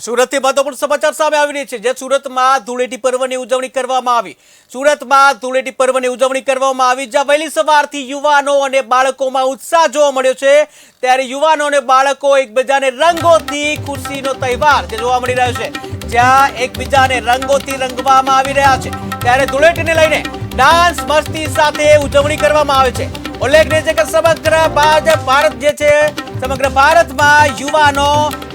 સુરતથી મહત્વપૂર્ણ સમાચાર સામે આવી રહી છે. જે સુરતમાં ધૂળેટી પર્વની ઉજવણી કરવામાં આવી. સુરતમાં ધૂળેટી પર્વની ઉજવણી કરવામાં આવી, જ્યાં વહેલી સવારથી યુવાનો અને બાળકોમાં ઉત્સાહ જોવા મળ્યો છે. ત્યારે યુવાનો અને બાળકો એકબીજાને રંગોથી ખુશીનો તહેવાર જે જોવા મળી રહ્યો છે, જ્યાં એકબીજાને રંગોથી રંગવામાં આવી રહ્યા છે. ત્યારે ધૂળેટીને લઈને ડાન્સ મસ્તી સાથે ઉજવણી કરવામાં આવે છે. ઉલ્લેખનીય છે કે સમગ્ર ભારત જે છે સમગ્ર ભારતમાં યુવાનો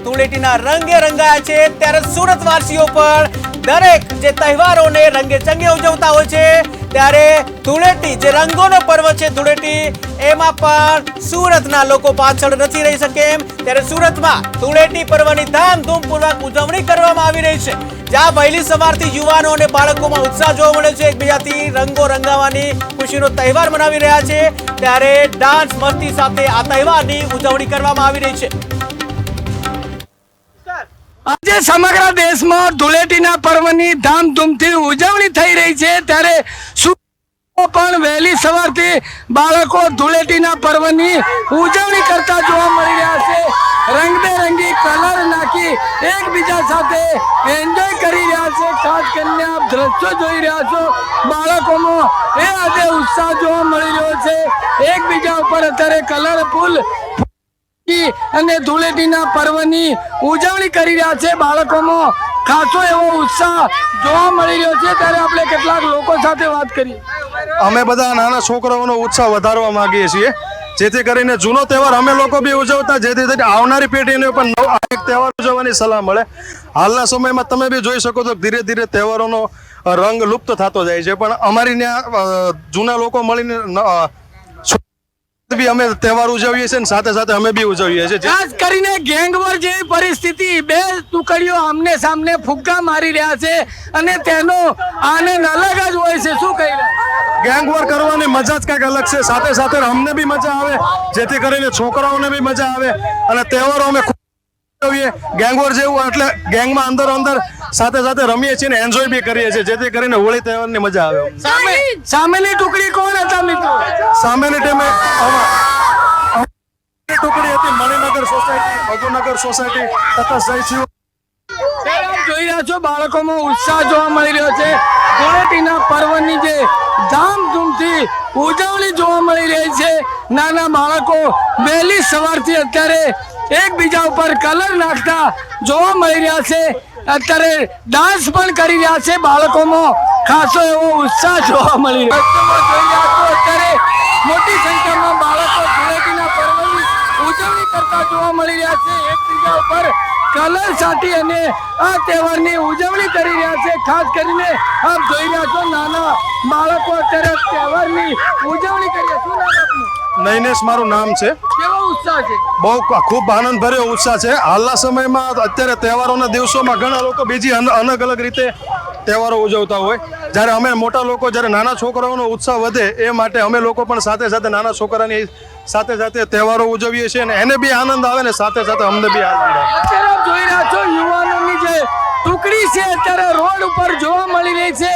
ધૂળેટીના રંગે રંગાયા છે. ત્યારે સુરત વાસીઓ પણ દરેક જે તહેવારોને રંગે ચંગે ઉજવતા હોય છે. ત્યારે ધૂળેટી, જે રંગોનો પર્વ છે ધૂળેટી, એમાં પણ સુરતના લોકો પાછળ નથી રહી શકે એમ. ત્યારે સુરતમાં ધૂળેટી પર્વની ધામધૂમપૂર્વક ઉજવણી કરવામાં આવી રહી છે. જ્યાં વહેલી સવારથી યુવાનો અને બાળકોમાં ઉત્સાહ જોવા મળે છે. એકબીજાથી રંગો રંગાવાની ખુશીનો તહેવાર મનાવી રહ્યા છે. ત્યારે ડાન્સ, મસ્તી સાથે આ તહેવારની ઉજવણી કરવામાં આવી રહી છે. આજે સમગ્ર દેશમાં ધૂળેટીના પર્વની ધામધૂમથી ઉજવણી થઈ રહી છે, ત્યારે પણ વહેલી સવારથી બાળકો ધૂળેટીના પર્વની ઉજવણી કરતા જોવા મળી રહ્યા છે. રંગબેરંગી કલર નાખી એકબીજા સાથે એન્જોય કરી રહ્યા છે. ખાસ કરીને આપ દ્રશ્યો જોઈ રહ્યા છો. બાળકોનો એ આજે ઉત્સાહ જોવા મળી રહ્યો છે. એકબીજા ઉપર અત્યારે કલરફુલ અને ધૂળેટીના પર્વની ઉજવણી કરી રહ્યા છે બાળકોમાં ખાસો એવો ઉત્સાહ જોવા મળી રહ્યો છે. ત્યારે આપણે કેટલાક લોકો સાથે વાત કરી. અમે બધા નાના છોકરાઓનો ઉત્સાહ વધારવા માંગીએ છીએ. જેથી કરીને જૂનો તહેવાર અમે લોકો બી ઉજવતા, જેથી કરીને આવનારી પેઢીને પણ નવો એક તહેવાર ઉજવવાની સલાહ મળે. હાલના સમયમાં તમે બી જોઈ શકો છો ધીરે ધીરે તહેવારોનો રંગ લુપ્ત થતો જાય છે. પણ અમારી ત્યાં જૂના લોકો મળીને બી અમે તહેવાર ઉજવીએ છીએ ને સાથે સાથે અમે બી ઉજવીએ છીએ. ખાસ કરીને ગેંગવર જેવી પરિસ્થિતિ બે ટુકડીઓ આમને સામને ફુગ્ગા મારી રહ્યા છે અને તેનો આનંદ અલગ જ હોય છે. શું કહી રહ્યા ગેંગ કરવાની મજા જ કંઈક અલગ છે. સાથે સાથે અમને બી મજા આવે જેથી કરીને છોકરાઓને બી મજા આવે. અને તહેવારો અમે ખૂબ ઉજવીએ. ગેંગવોર જેવું એટલે ગેંગમાં અંદર અંદર સાથે સાથે રમીએ છીએ ને એન્જોય બી કરીએ છીએ જેથી કરીને હોળી તહેવારની મજા આવે. સામે સામેની ટુકડી કોણ હતા મિત્રો? સામેની ટીમે ટુકડી હતી મણિનગર સોસાયટી ભગુનગર સોસાયટી તથા જયશિવ જોઈ રહ્યા છો બાળકોમાં ઉત્સાહ જોવા મળી રહ્યો છે. ધૂળેટીના પર્વની જે ધામધૂમથી ઉજવણી જોવા મળી રહી છે. નાના બાળકો વહેલી સવારથી અત્યારે એકબીજા ઉપર કલર નાખતા જોવા મળી રહ્યા છે. અત્યારે ડાન્સ પણ કરી રહ્યા છે બાળકોમાં. ખાસો એવો ઉત્સાહ જોવા મળી રહ્યો. છે જોઈ રહ્યા છો અત્યારે મોટી સંખ્યામાં બાળકો ધૂળેટીના પર્વની ઉજવણી કરતા જોવા મળી રહ્યા છે. એકબીજા ઉપર કલર સાટી અને આ તહેવારની ઉજવણી કરી રહ્યા છે. ખાસ કરીને આપ જોઈ રહ્યા છો નાના બાળકો અત્યારે તહેવારની ઉજવણી કરી રહ્યા શું નામ નૈનેશ મારું નામ છે. ઉત્સાહ છે. બહુ ખૂબ આનંદ ભર્યો ઉત્સાહ છે. હાલના સમયમાં અત્યારે તહેવારોના દિવસોમાં ઘણા લોકો બીજી અલગ અલગ રીતે તહેવારો ઉજવતા હોય. જ્યારે અમે મોટા લોકો જ્યારે નાના છોકરાઓનો ઉત્સાહ વધે એ માટે અમે લોકો પણ સાથે સાથે નાના છોકરાની સાથે સાથે તહેવારો ઉજવીએ છીએ અને એને બી આનંદ આવે ને સાથે સાથે અમને બી આનંદ આવે અત્યારે આપ જોઈ રહ્યા છો યુવાનોની જે ટુકડી છે. અત્યારે રોડ ઉપર જોવા મળી રહી છે.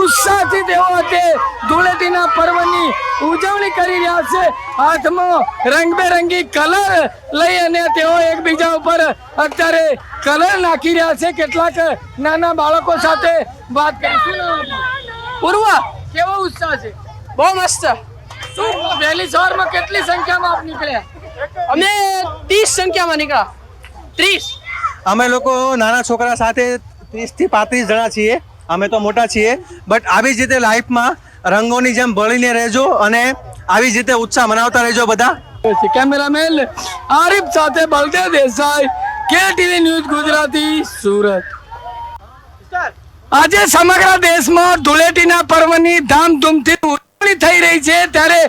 ઉત્સાહથી તેઓ અત્યારે ધૂળેટીના પર્વની ઉજવણી કરી રહ્યા છે. હાથમાં રંગબેરંગી કલર લઈ અને તેઓ એકબીજા ઉપર અત્યારે કલર નાખી રહ્યા છે. કેટલાક નાના બાળકો સાથે વાત કરીશું. પૂર્વા કેવો ઉત્સાહ છે? બહુ મસ્ત. શું વહેલી સવારમાં કેટલી સંખ્યામાં આપ નીકળ્યા? અમે ત્રીસ સંખ્યામાં નીકળ્યા. ત્રીસ. અમે લોકો નાના છોકરા સાથે ત્રીસથી પાંત્રીસ જણા છીએ. અમે તો મોટા છીએ. બટ આવી જ રીતે લાઈફમાં રંગોની જેમ ભળીને રહેજો અને આવી જ રીતે ઉત્સાહ મનાવતા રહેજો બધા. કેમેરામેન આરિફ સાથે બલદેવ દેસાઈ કે ટીવી ન્યૂઝ ગુજરાતી, સુરત. આજે સમગ્ર દેશમાં ધૂળેટીના પર્વની ધામધૂમથી ઉજવણી થઈ રહી છે. ત્યારે